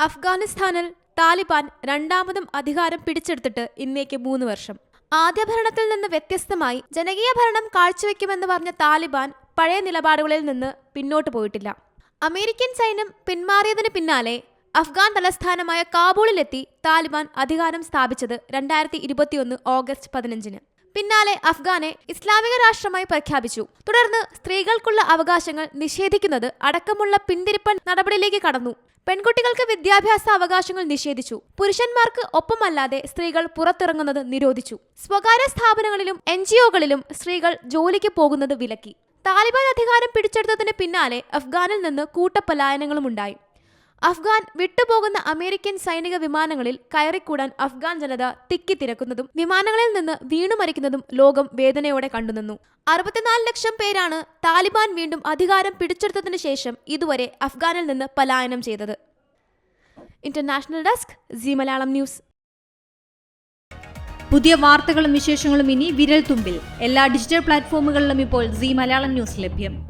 അഫ്ഗാനിസ്ഥാനിൽ താലിബാൻ രണ്ടാമതും അധികാരം പിടിച്ചെടുത്തിട്ട് ഇന്നേക്ക് മൂന്ന് വർഷം. ആദ്യ ഭരണത്തിൽ നിന്ന് വ്യത്യസ്തമായി ജനകീയ ഭരണം കാഴ്ചവെക്കുമെന്ന് പറഞ്ഞ താലിബാൻ പഴയ നിലപാടുകളിൽ നിന്ന് പിന്നോട്ട് പോയിട്ടില്ല. അമേരിക്കൻ സൈന്യം പിന്മാറിയതിന് പിന്നാലെ അഫ്ഗാൻ തലസ്ഥാനമായ കാബൂളിലെത്തി താലിബാൻ അധികാരം സ്ഥാപിച്ചത് രണ്ടായിരത്തി ഇരുപത്തിയൊന്ന് ഓഗസ്റ്റ് പതിനഞ്ചിന്. പിന്നാലെ അഫ്ഗാനെ ഇസ്ലാമിക രാഷ്ട്രമായി പ്രഖ്യാപിച്ചു. തുടർന്ന് സ്ത്രീകൾക്കുള്ള അവകാശങ്ങൾ നിഷേധിക്കുന്നത് അടക്കമുള്ള പിന്തിരിപ്പൻ നടപടിയിലേക്ക് കടന്നു. പെൺകുട്ടികൾക്ക് വിദ്യാഭ്യാസ അവകാശങ്ങൾ നിഷേധിച്ചു. പുരുഷന്മാർക്ക് ഒപ്പമല്ലാതെ സ്ത്രീകൾ പുറത്തിറങ്ങുന്നത് നിരോധിച്ചു. സ്വകാര്യ സ്ഥാപനങ്ങളിലും എൻ ജിഒകളിലും സ്ത്രീകൾ ജോലിക്ക് പോകുന്നത് വിലക്കി. താലിബാൻ അധികാരം പിടിച്ചെടുത്തതിന് പിന്നാലെ അഫ്ഗാനിൽ നിന്ന് കൂട്ടപ്പലായനങ്ങളും ഉണ്ടായി. അഫ്ഗാൻ വിട്ടുപോകുന്ന അമേരിക്കൻ സൈനിക വിമാനങ്ങളിൽ കയറിക്കൂടാൻ അഫ്ഗാൻ ജനത തിക്കി തിരക്കുന്നതും വിമാനങ്ങളിൽ നിന്ന് വീണുമരിക്കുന്നതും ലോകം വേദനയോടെ കണ്ടുനിന്നു. അറുപത്തിനാല് ലക്ഷം പേരാണ് താലിബാൻ വീണ്ടും അധികാരം പിടിച്ചെടുത്തതിനു ശേഷം ഇതുവരെ അഫ്ഗാനിൽ നിന്ന് പലായനം ചെയ്തത്. International desk Zee Malayalam news. പുതിയ വാർത്തകളും വിശേഷങ്ങളും ഇനി വിരൽ തുമ്പിൽ എല്ലാ ഡിജിറ്റൽ പ്ലാറ്റ്ഫോമുകളിലും ഇപ്പോൾ സി മലയാളം ന്യൂസ് ലഭ്യം.